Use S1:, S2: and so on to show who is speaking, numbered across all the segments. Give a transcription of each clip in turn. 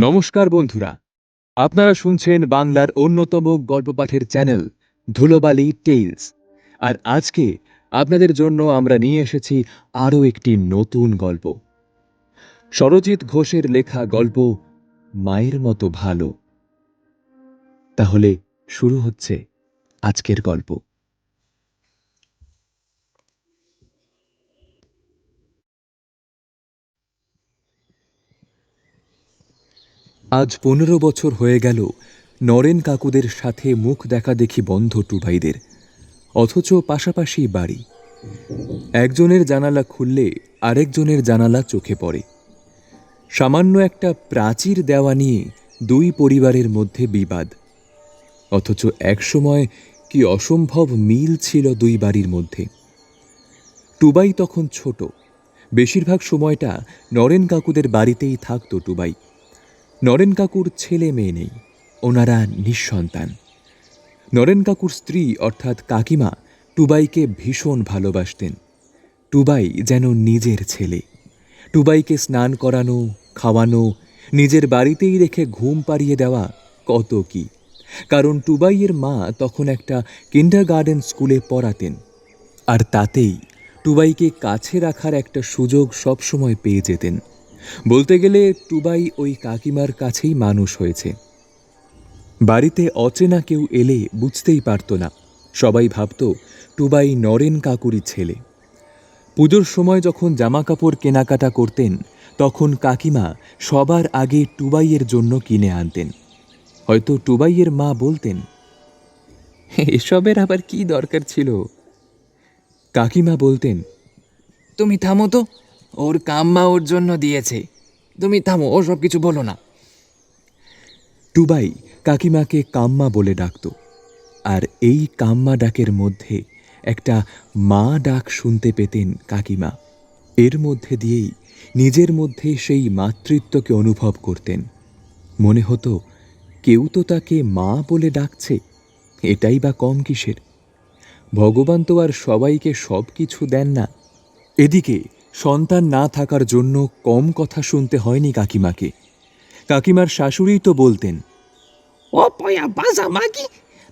S1: নমস্কার বন্ধুরা। আপনারা শুনছেন বাংলার অন্যতম গল্প পাঠের চ্যানেল ধুলোবালি টেইলস। আর আজকে আপনাদের জন্য আমরা নিয়ে এসেছি আরও একটি নতুন গল্প। সরজিৎ ঘোষের লেখা গল্প, মায়ের মতো ভালো। তাহলে শুরু হচ্ছে আজকের গল্প। আজ পনেরো বছর হয়ে গেল নরেন কাকুদের সাথে মুখ দেখা দেখি বন্ধ টুবাইদের অথচ পাশাপাশি বাড়ি। একজনের জানালা খুললে আরেকজনের জানালা চোখে পড়ে। সামান্য একটা প্রাচীর দেওয়া নিয়ে দুই পরিবারের মধ্যে বিবাদ। অথচ একসময় কি অসম্ভব মিল ছিল দুই বাড়ির মধ্যে। টুবাই তখন ছোট, বেশিরভাগ সময়টা নরেন কাকুদের বাড়িতেই থাকতো টুবাই। নরেন কাকুর ছেলে মেয়ে নেই, ওনারা নিঃসন্তান। নরেন কাকুর স্ত্রী অর্থাৎ কাকিমা টুবাইকে ভীষণ ভালোবাসতেন। টুবাই যেন নিজের ছেলে। টুবাইকে স্নান করানো, খাওয়ানো, নিজের বাড়িতেই রেখে ঘুম পাড়িয়ে দেওয়া কত কি। কারণ টুবাইয়ের মা তখন একটা কিন্ডার গার্ডেন স্কুলে পড়াতেন। আর তাতেই টুবাইকে কাছে রাখার একটা সুযোগ সবসময় পেয়ে যেতেন। বলতে গেলে টুবাই ওই কাকিমার কাছেই মানুষ হয়েছে। বাড়িতে অচেনা কেউ এলে বুঝতেই পারত না। সবাই ভাবত, টুবাই নরেন কাকুরি ছেলে। পুজোর সময় যখন জামা কাপড় কেনাকাটা করতেন, তখন কাকিমা সবার আগে টুবাইয়ের জন্য কিনে আনতেন। হয়তো টুবাইয়ের মা বলতেন, এসবের আবার কি দরকার ছিল? কাকিমা বলতেন,
S2: তুমি থামো তো ওর কাম্মা ওর জন্য দিয়েছে। তুমি থামো, ও সব কিছু বলো না।
S1: টুবাই কাকিমাকে কাম্মা বলে ডাকত। আর এই কাম্মা ডাকের মধ্যে একটা মা ডাক শুনতে পেতেন কাকিমা। এর মধ্যে দিয়েই নিজের মধ্যে সেই মাতৃত্বকে অনুভব করতেন। মনে হতো, কেউ তো তাকে মা বলে ডাকছে, এটাই বা কম কিসের? ভগবান তো আর সবাইকে সব কিছু দেন না। এদিকে সন্তান না থাকার জন্য কম কথা শুনতে হয়নি কাকিমাকে। কাকিমার শাশুড়িই তো বলতেন
S2: ও পয়া বাজা মাগি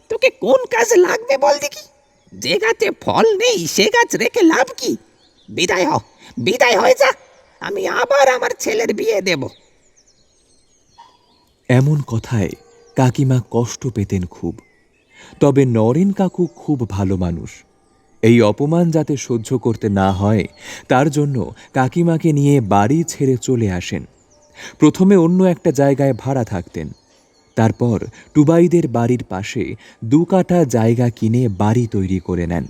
S2: তোকে কোন কাজে লাগবে বল দেখি? যে গাছে ফল নেই সে গাছ রেখে লাভ কি? বিদায় হ বিদায় হয়ে যা আমি আবার আমার ছেলের বিয়ে দেব।
S1: এমন কথায় কাকিমা কষ্ট পেতেন খুব তবে নরেন কাকু খুব ভালো মানুষ। এই অপমান যাতে সহ্য করতে না হয়, তার জন্য কাকিমাকে নিয়ে বাড়ি ছেড়ে চলে আসেন। প্রথমে অন্য একটা জায়গায় ভাড়া থাকতেন। তারপর টুবাইদের বাড়ির পাশে দু কাঠা জায়গা কিনে বাড়ি তৈরি করে নেন।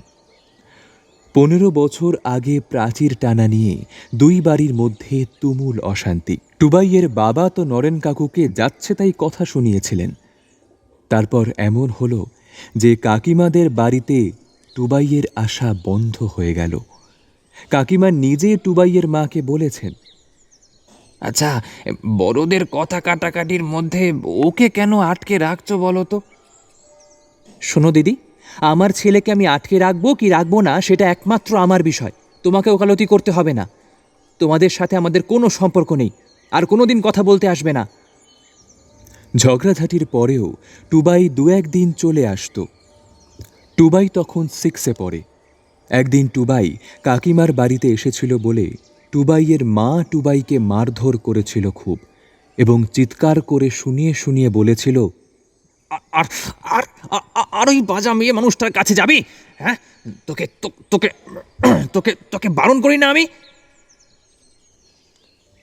S1: পনেরো বছর আগে প্রাচীর টানা নিয়ে দুই বাড়ির মধ্যে তুমুল অশান্তি। টুবাইয়ের বাবা তো নরেন কাকুকে যাচ্ছে তাই কথা শুনিয়েছিলেন। তারপর এমন হলো যে কাকিমাদের বাড়িতে টুবাইয়ের আশা বন্ধ হয়ে গেল। কাকিমা নিজে টুবাইয়ের মাকে বলেছেন
S2: আচ্ছা বড়দের কথা কাটাকাটির মধ্যে ওকে কেন আটকে রাখছো বলো তো?
S3: শোনো দিদি, আমার ছেলেকে আমি আটকে রাখব কি রাখব না সেটা একমাত্র আমার বিষয়। তোমাকে ওকালতি করতে হবে না। তোমাদের সাথে আমাদের কোনো সম্পর্ক নেই, আর কোনো দিন কথা বলতে আসবে না।
S1: ঝগড়াঝাটির পরেও টুবাই দু একদিন চলে আসতো। টুবাই তখন সিক্সে পড়ে। একদিন টুবাই কাকিমার বাড়িতে এসেছিল বলে টুবাইয়ের মা টুবাইকে মারধর করেছিল খুব এবং চিৎকার করে শুনিয়ে শুনিয়ে বলেছিল
S2: আর আর ওই বাজা মেয়ে মানুষটার কাছে যাবি? হ্যাঁ? তোকে তোকে তোকে তোকে বারণ করি না আমি?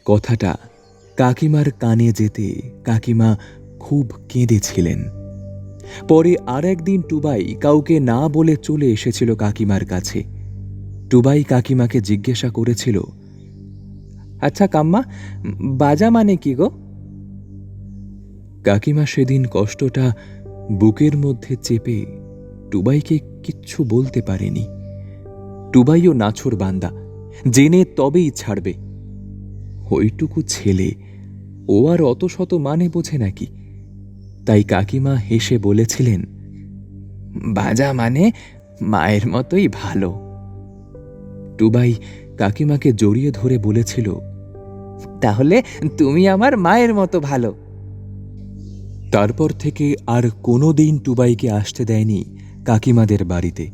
S1: কথাটা কাকিমার কানে যেতে কাকিমা খুব কেঁদেছিলেন। পরে আর একদিন টুবাই কাউকে না বলে চলে এসেছিল কাকিমার কাছে। টুবাই কাকিমাকে জিজ্ঞাসা করেছিল
S3: আচ্ছা কাম্মা, বাজা মানে কি গো?
S1: কাকিমা সেদিন কষ্টটা বুকের মধ্যে চেপে টুবাইকে কিচ্ছু বলতে পারেনি। টুবাইও নাছর বান্দা, জেনে তবেই ছাড়বে। ওইটুকু ছেলে, ও আর অত শত মানে বোঝে নাকি? তাই কাকিমা হেসে বলেছিলেন,
S3: বাজা মানে মায়ের মতোই ভালো।
S1: টুবাই কাকিমাকে জড়িয়ে ধরে বলেছিল,
S3: তাহলে তুমি আমার মায়ের মতো ভালো।
S1: তারপর থেকে আর কোনো দিন টুবাইকে আসতে দেয়নি কাকিমাদের বাড়িতে।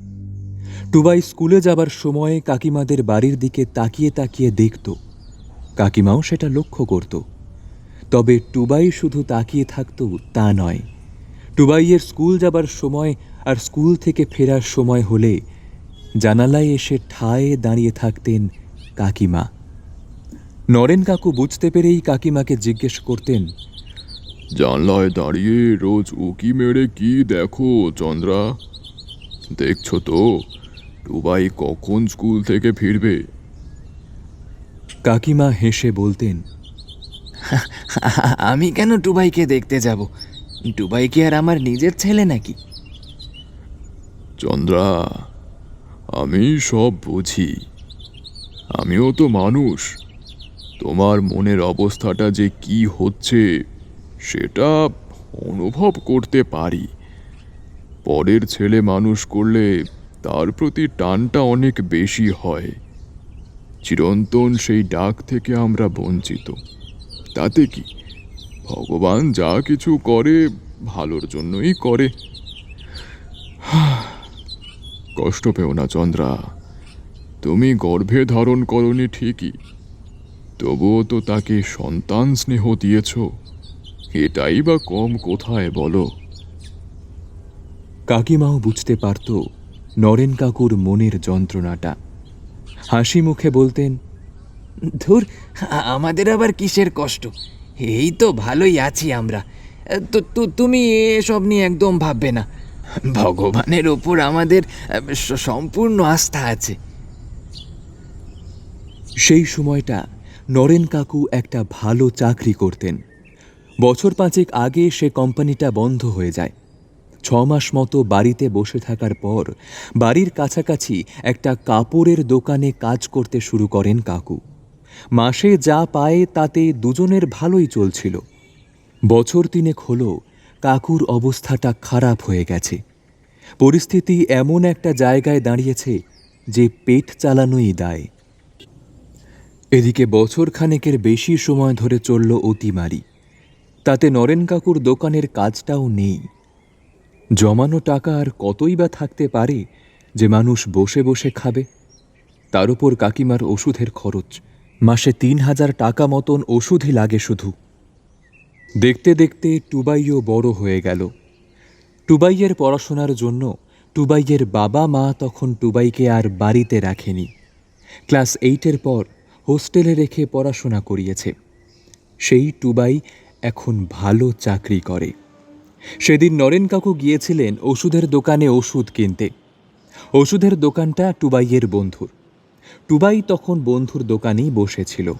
S1: টুবাই স্কুলে যাবার সময় কাকিমাদের বাড়ির দিকে তাকিয়ে তাকিয়ে দেখত। কাকিমাও সেটা লক্ষ্য করত। তবে টুবাই শুধু তাকিয়ে থাকত তা নয়। টুবাইয়ের স্কুল যাবার সময় আর স্কুল থেকে ফেরার সময় হলে জানালায় এসে ঠায়ে দাঁড়িয়ে থাকতেন কাকিমা। নরেন কাকু বুঝতে পেরেই কাকিমাকে জিজ্ঞেস করতেন
S4: জানলায় দাঁড়িয়ে রোজ উকি মেরে কি দেখো চন্দ্রা? দেখছ তো টুবাই কখন স্কুল থেকে ফিরবে?
S1: কাকিমা হেসে বলতেন
S3: আমি কেন টুবাইকে দেখতে যাব? টুবাই আর আমার নিজের ছেলে নাকি?
S4: চন্দ্রা, আমি সব বুঝি। আমিও তো মানুষ। তোমার মনের অবস্থাটা যে কি হচ্ছে, সেটা অনুভব করতে পারি। পরের ছেলে মানুষ করলে তার প্রতি টানটা অনেক বেশি হয়। চিরন্তন সেই ডাক থেকে আমরা বঞ্চিত। তাতে কি? ভগবান যা কিছু করে, ভালোর জন্যই করে। কষ্ট পেও না চন্দ্রা। তুমি গর্ভে ধারণ করনি ঠিকই। তবুও তো তাকে সন্তান স্নেহ দিয়েছ। এটাই বা কম কোথায় বলো?
S1: কাকিমাও বুঝতে পারত নরেন কাকুর মনের যন্ত্রণাটা। হাসি মুখে বলতেন
S3: ধুর, আমাদের আবার কিসের কষ্ট? এই তো ভালোই আছি আমরা। তো তুমি এসব নিয়ে একদম ভাববে না। ভগবানের ওপর আমাদের সম্পূর্ণ আস্থা আছে।
S1: সেই সময়টা নরেন কাকু একটা ভালো চাকরি করতেন। বছর পাঁচেক আগে সে কোম্পানিটা বন্ধ হয়ে যায়। ছ মাস মতো বাড়িতে বসে থাকার পর বাড়ির কাছাকাছি একটা কাপড়ের দোকানে কাজ করতে শুরু করেন কাকু। মাসে যা পায় তাতে দুজনের ভালোই চলছিল। বছর তিনেক হলো, কাকুর অবস্থাটা খারাপ হয়ে গেছে। পরিস্থিতি এমন একটা জায়গায় দাঁড়িয়েছে যে পেট চালানোই দায়। এদিকে বছর খানেকের বেশি সময় ধরে চলল অতিমারি। তাতে নরেন কাকুর দোকানের কাজটাও নেই। জমানো টাকা আর কতই বা থাকতে পারে যে মানুষ বসে বসে খাবে, তার উপর কাকিমার ওষুধের খরচ। মাসে তিন হাজার টাকা মতন ওষুধই লাগে শুধু। দেখতে দেখতে টুবাইও বড় হয়ে গেল। টুবাইয়ের পড়াশোনার জন্য টুবাইয়ের বাবা মা তখন টুবাইকে আর বাড়িতে রাখেনি। ক্লাস এইটের পর হোস্টেলে রেখে পড়াশোনা করিয়েছে। সেই টুবাই এখন ভালো চাকরি করে। সেদিন নরেন কাকু গিয়েছিলেন ওষুধের দোকানে ওষুধ কিনতে। ওষুধের দোকানটা টুবাইয়ের বন্ধুর। টুবাই তখন বন্ধুর দোকানেই বসেছিল।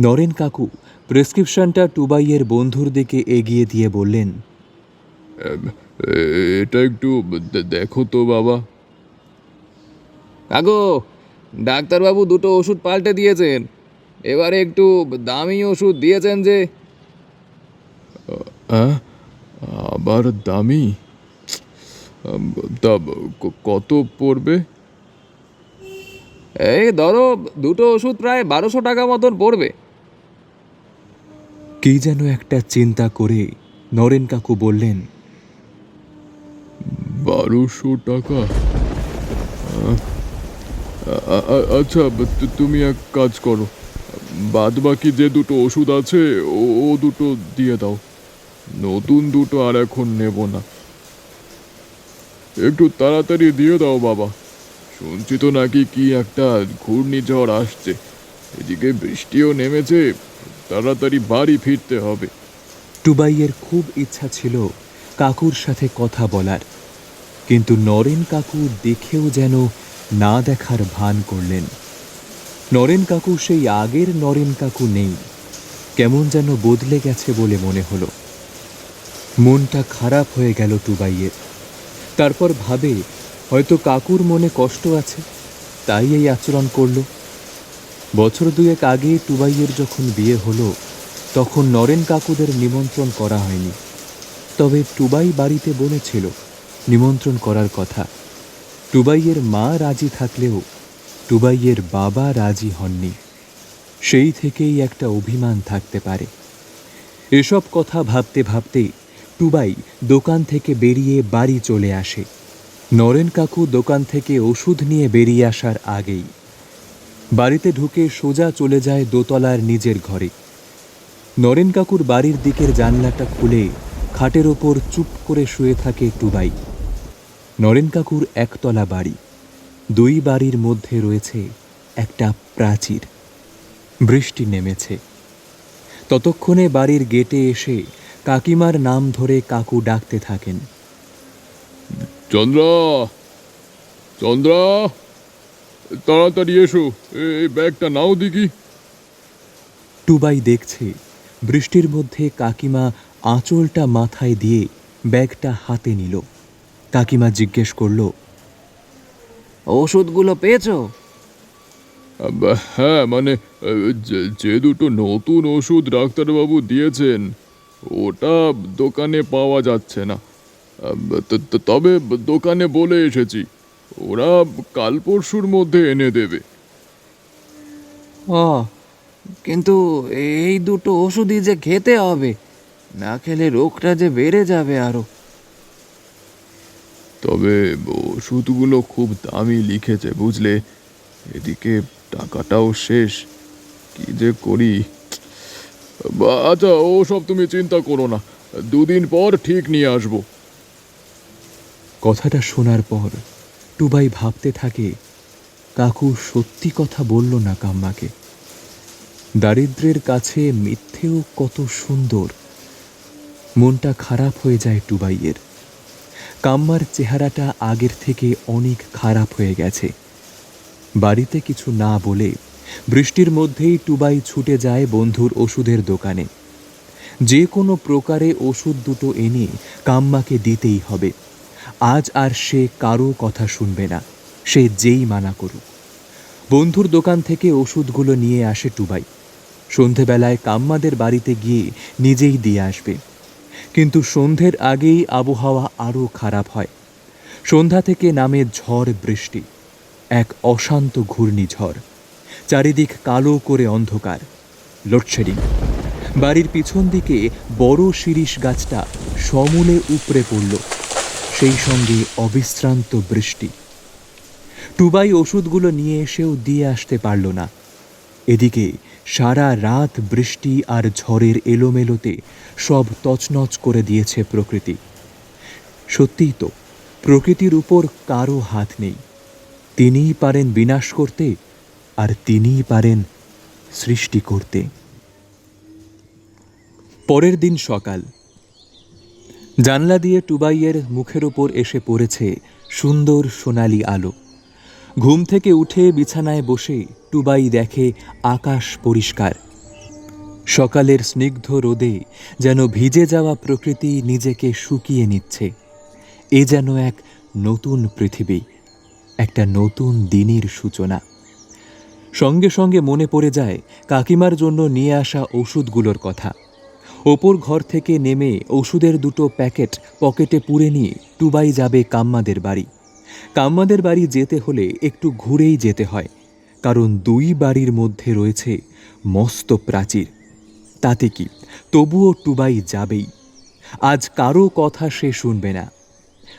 S1: নরেন কাকু প্রেসক্রিপশনটা টুবাইয়ের বন্ধুর দিকে এগিয়ে দিয়ে বললেন
S4: এটা একটু দেখো তো বাবা।
S3: কাকু ডাক্তারবাবু দুটো ওষুধ পাল্টে দিয়েছেন। এবারে একটু দামি ওষুধ দিয়েছেন যে।
S4: হ্যাঁ আবার দামি? তা ক- কত পড়বে?
S3: এই ধরো দুটো ওষুধ প্রায় বারোশো টাকা মতন পড়বে।
S1: কি যেন একটা চিন্তা করে নরেন কাকু বললেন
S4: বারোশো টাকা? আচ্ছা তুমি এক কাজ করো। বাদ বাকি যে দুটো ওষুধ আছে ও দুটো দিয়ে দাও। নতুন দুটো আর এখন নেব না। একটু তাড়াতাড়ি দিয়ে দাও বাবা। শুনছি তো নাকি কি একটা ঘূর্ণিঝড় আসছে। এদিকে বৃষ্টিও নেমেছে, তাড়াতাড়ি বাড়ি ফিরতে হবে।
S1: টুবাইয়ের খুব ইচ্ছা ছিল কাকুর সাথে কথা বলার, কিন্তু নরেন কাকু দেখেও যেন না দেখার ভান করলেন। নরেন কাকু সেই আগের নরেন কাকু নেই, কেমন যেন বদলে গেছে বলে মনে হলো। মনটা খারাপ হয়ে গেল টুবাইয়ের তারপর ভাবে হয়তো কাকুর মনে কষ্ট আছে, তাই এই আচরণ করল। বছর দুয়েক আগে টুবাইয়ের যখন বিয়ে হলো, তখন নরেন কাকুদের নিমন্ত্রণ করা হয়নি। তবে টুবাই বাড়িতে বলেছিল নিমন্ত্রণ করার কথা। টুবাইয়ের মা রাজি থাকলেও টুবাইয়ের বাবা রাজি হননি। সেই থেকেই একটা অভিমান থাকতে পারে। এসব কথা ভাবতে ভাবতে টুবাই দোকান থেকে বেরিয়ে বাড়ি চলে আসে। নরেন কাকু দোকান থেকে ওষুধ নিয়ে বেরিয়ে আসার আগেই বাড়িতে ঢুকে সোজা চলে যায় দোতলার নিজের ঘরে। নরেন কাকুর বাড়ির দিকের জানলাটা খুলে খাটের ওপর চুপ করে শুয়ে থাকে টুবাই। নরেন কাকুর একতলা বাড়ি। দুই বাড়ির মধ্যে রয়েছে একটা প্রাচীর। বৃষ্টি নেমেছে। ততক্ষণে বাড়ির গেটে এসে কাকিমার নাম ধরে কাকু ডাকতে থাকেন।
S4: চন্দ্রা চন্দ্রা তাড়াতাড়ি এসো। এ- এই ব্যাগটা নাও দেখি।
S1: টুবাই দেখছে। বৃষ্টির মধ্যে কাকিমা আঁচলটা মাথায় দিয়ে ব্যাগটা হাতে নিল। কাকিমা জিজ্ঞেস করল
S3: ওষুধগুলো পেয়েছ?
S4: আব, হ্যাঁ মানে যে- দুটো নতুন ওষুধ ডাক্তারবাবু দিয়েছেন ওটা দোকানে পাওয়া যাচ্ছে না। তবে দোকানে বলে এসেছি ওরা কাল পরশুর মধ্যে এনে দেবে।
S3: ও কিন্তু এই দুটো ওষুধই যে খেতে হবে না খেলে রোগটা যে বেড়ে যাবে আরও।
S4: তবে ওষুধগুলো খুব দামি লিখেছে বুঝলে? এদিকে টাকাটাও শেষ কি যে করি? আচ্ছা ও সব তুমি চিন্তা করো না দুদিন পর ঠিক নিয়ে আসব।
S1: কথাটা শোনার পর টুবাই ভাবতে থাকে, কাকু সত্যি কথা বলল না কাম্মাকে। দারিদ্রের কাছে মিথ্যেও কত সুন্দর। মনটা খারাপ হয়ে যায় টুবাইয়ের। কাম্মার চেহারাটা আগের থেকে অনেক খারাপ হয়ে গেছে। বাড়িতে কিছু না বলে বৃষ্টির মধ্যেই টুবাই ছুটে যায় বন্ধুর ওষুধের দোকানে। যে কোনো প্রকারে ওষুধ দুটো এনে কাম্মাকে দিতেই হবে। আজ আর সে কারও কথা শুনবে না, সে যেই মানা করুক। বন্ধুর দোকান থেকে ওষুধগুলো নিয়ে আসে টুবাই। সন্ধেবেলায় কাম্মাদের বাড়িতে গিয়ে নিজেই দিয়ে আসবে। কিন্তু সন্ধ্যের আগেই আবহাওয়া আরও খারাপ হয়। সন্ধ্যা থেকে নামে ঝড় বৃষ্টি, এক অশান্ত ঘূর্ণিঝড়। চারিদিক কালো করে অন্ধকার। লোডশেডিং। বাড়ির পিছন দিকে বড় শিরিষ গাছটা সমূলে উপড়ে পড়ল। সেই সঙ্গে অবিশ্রান্ত বৃষ্টি। টুবাই ওষুধগুলো নিয়ে এসেও দিয়ে আসতে পারল না। এদিকে সারা রাত বৃষ্টি আর ঝড়ের এলোমেলোতে সব তছনছ করে দিয়েছে প্রকৃতি। সত্যিই তো, প্রকৃতির উপর কারও হাত নেই। তিনিই পারেন বিনাশ করতে আর তিনিই পারেন সৃষ্টি করতে। পরের দিন সকাল জানলা দিয়ে টুবাইয়ের মুখের ওপর এসে পড়েছে সুন্দর সোনালি আলো। ঘুম থেকে উঠে বিছানায় বসে টুবাই দেখে আকাশ পরিষ্কার। সকালের স্নিগ্ধ রোদে যেন ভিজে যাওয়া প্রকৃতি নিজেকে শুকিয়ে নিচ্ছে। এ যেন এক নতুন পৃথিবী, একটা নতুন দিনের সূচনা। সঙ্গে সঙ্গে মনে পড়ে যায় কাকিমার জন্য নিয়ে আসা ওষুধগুলোর কথা। ওপর ঘর থেকে নেমে ওষুধের দুটো প্যাকেট পকেটে পুরে নিয়ে টুবাই যাবে কাম্মাদের বাড়ি। কাম্মাদের বাড়ি যেতে হলে একটু ঘুরেই যেতে হয়, কারণ দুই বাড়ির মধ্যে রয়েছে মস্ত প্রাচীর। তাতে কি? তবুও টুবাই যাবেই। আজ কারও কথা সে শুনবে না।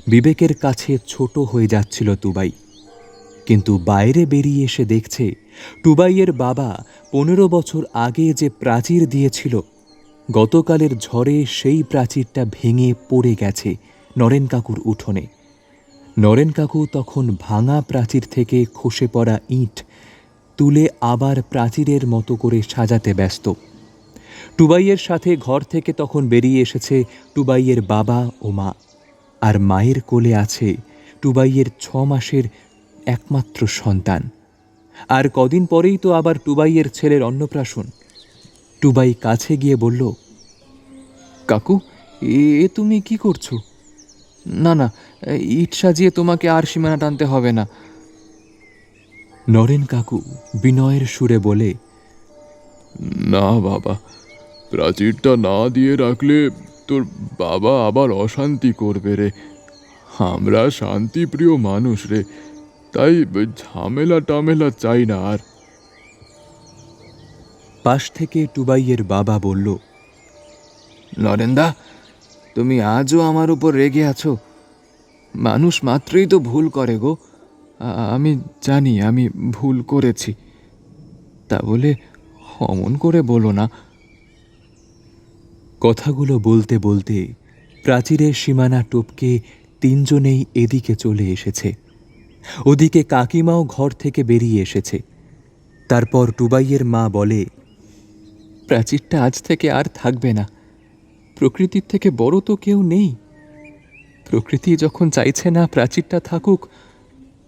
S1: বিবেকের কাছে ছোট হয়ে যাচ্ছিল টুবাই কিন্তু বাইরে বেরিয়ে এসে দেখছে টুবাইয়ের বাবা পনেরো বছর আগে যে প্রাচীর দিয়েছিল গতকালের ঝড়ে সেই প্রাচীরটা ভেঙে পড়ে গেছে নরেন কাকুর উঠোনে। নরেন কাকু তখন ভাঙা প্রাচীর থেকে খসে পড়া ইঁট তুলে আবার প্রাচীরের মতো করে সাজাতে ব্যস্ত। টুবাইয়ের সাথে ঘর থেকে তখন বেরিয়ে এসেছে টুবাইয়ের বাবা ও মা। আর মায়ের কোলে আছে টুবাইয়ের ছ মাসের একমাত্র সন্তান। আর কদিন পরেই তো আবার টুবাইয়ের ছেলের অন্নপ্রাশন। টুবাই কাছে গিয়ে বলল, কাকু, এ তুমি কি করছ? না না, ইট সাজিয়ে তোমাকে আর সীমানা টানতে হবে না। নরেন কাকু বিনয়ের সুরে বলে,
S4: না, বাবা, প্রাচীরটা না দিয়ে রাখলে তোর বাবা আবার অশান্তি করবে রে। আমরা শান্তিপ্রিয় মানুষ রে, তাই ঝামেলা টামেলা চাই না আর।
S1: পাশ থেকে টুবাইয়ের বাবা বলল
S3: নরেন্দা
S1: তুমি আজও আমার উপর রেগে আছো। মানুষ মাত্রই তো ভুল করে গো। আমি জানি আমি ভুল করেছি। তা বলে অমন করে বলো না। কথাগুলো বলতে বলতে প্রাচীরের সীমানা টপকে তিনজনেই এদিকে চলে এসেছে। ওদিকে কাকিমাও ঘর থেকে বেরিয়ে এসেছে। তারপর টুবাইয়ের মা বলে প্রাচীরটা আজ থেকে আর থাকবে না। প্রকৃতির থেকে বড় তো কেউ নেই। প্রকৃতি যখন চাইছে না প্রাচীরটা থাকুক,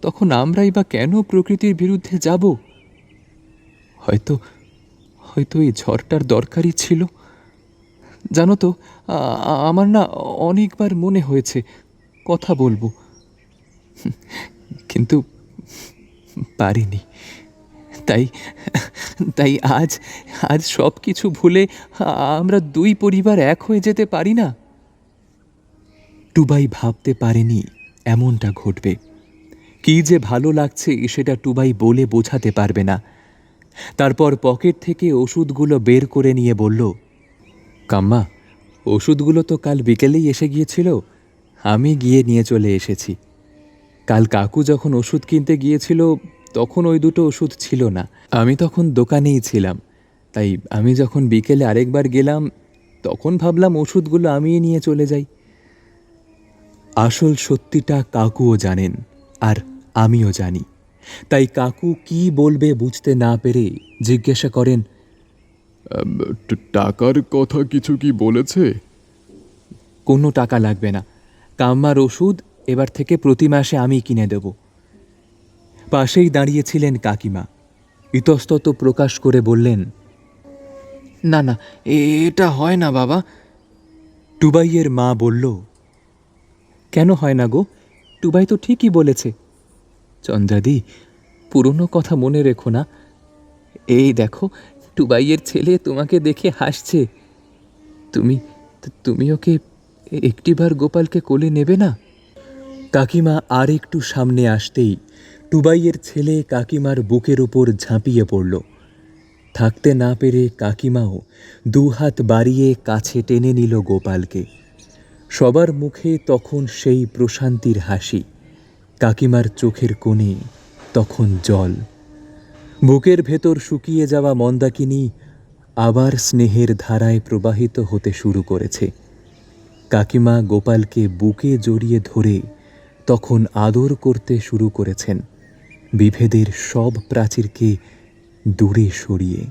S1: তখন আমরাই বা কেন প্রকৃতির বিরুদ্ধে যাব? হয়তো হয়তো এই ঝড়টার দরকারই ছিল। জানো তো আমার না অনেকবার মনে হয়েছে, কথা বলব। কিন্তু পারিনি। তাই তাই আজ আজ সব কিছু ভুলে আমরা দুই পরিবার এক হয়ে যেতে পারি না। টুবাই ভাবতে পারেনি এমনটা ঘটবে। কী যে ভালো লাগছে সেটা টুবাই বলে বোঝাতে পারবে না। তারপর পকেট থেকে ওষুধগুলো বের করে নিয়ে বলল, কাম্মা, ওষুধগুলো তো কাল বিকেলেই এসে গিয়েছিল। আমি গিয়ে নিয়ে চলে এসেছি। কাল কাকু যখন ওষুধ কিনতে গিয়েছিল তখন ওই দুটো ওষুধ ছিল না। আমি তখন দোকানেই ছিলাম। তাই আমি যখন বিকেলে আরেকবার গেলাম তখন ভাবলাম ওষুধগুলো আমিই নিয়ে চলে যাই। আসল সত্যিটা কাকুও জানেন আর আমিও জানি। তাই কাকু কি বলবে বুঝতে না পেরে জিজ্ঞাসা করেন
S4: টাকার কথা কিছু কি বলেছে?
S1: কোনো টাকা লাগবে না। কাম্মার ওষুধ এবার থেকে প্রতি মাসে আমি কিনে দেব। পাশেই দাঁড়িয়েছিলেন কাকিমা। ইতস্তত প্রকাশ করে বললেন না না এটা হয় না বাবা। টুবাইয়ের মা বলল কেন হয় না গো? টুবাই তো ঠিকই বলেছে। চন্দ্রাদি পুরনো কথা মনে রেখো না। এই দেখো টুবাইয়ের ছেলে তোমাকে দেখে হাসছে। তুমি তুমি ওকে একটিবার গোপালকে কোলে নেবে না? কাকিমা আর একটু সামনে আসতেই টুবাইয়ের ছেলে কাকিমার বুকের উপর ঝাঁপিয়ে পড়ল। থাকতে না পেরে কাকিমাও দুহাত বাড়িয়ে কাছে টেনে নিল গোপালকে। সবার মুখে তখন সেই প্রশান্তির হাসি। কাকিমার চোখের কোণে তখন জল। বুকের ভেতর শুকিয়ে যাওয়া মন্দাকিনী আবার স্নেহের ধারায় প্রবাহিত হতে শুরু করেছে। কাকিমা গোপালকে বুকে জড়িয়ে ধরে তখন আদর করতে শুরু করেছেন। বিভেদের সব প্রাচীরকে দূরে সরিয়ে।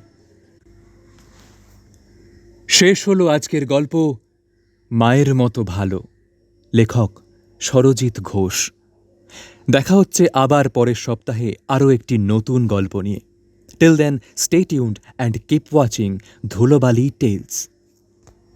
S1: শেষ হলো আজকের গল্প মায়ের মতো ভালো। লেখক সরজিৎ ঘোষ। দেখা হচ্ছে আবার পরের সপ্তাহে আরও একটি নতুন গল্প নিয়ে। Till then stay tuned and keep watching Dhulobali tales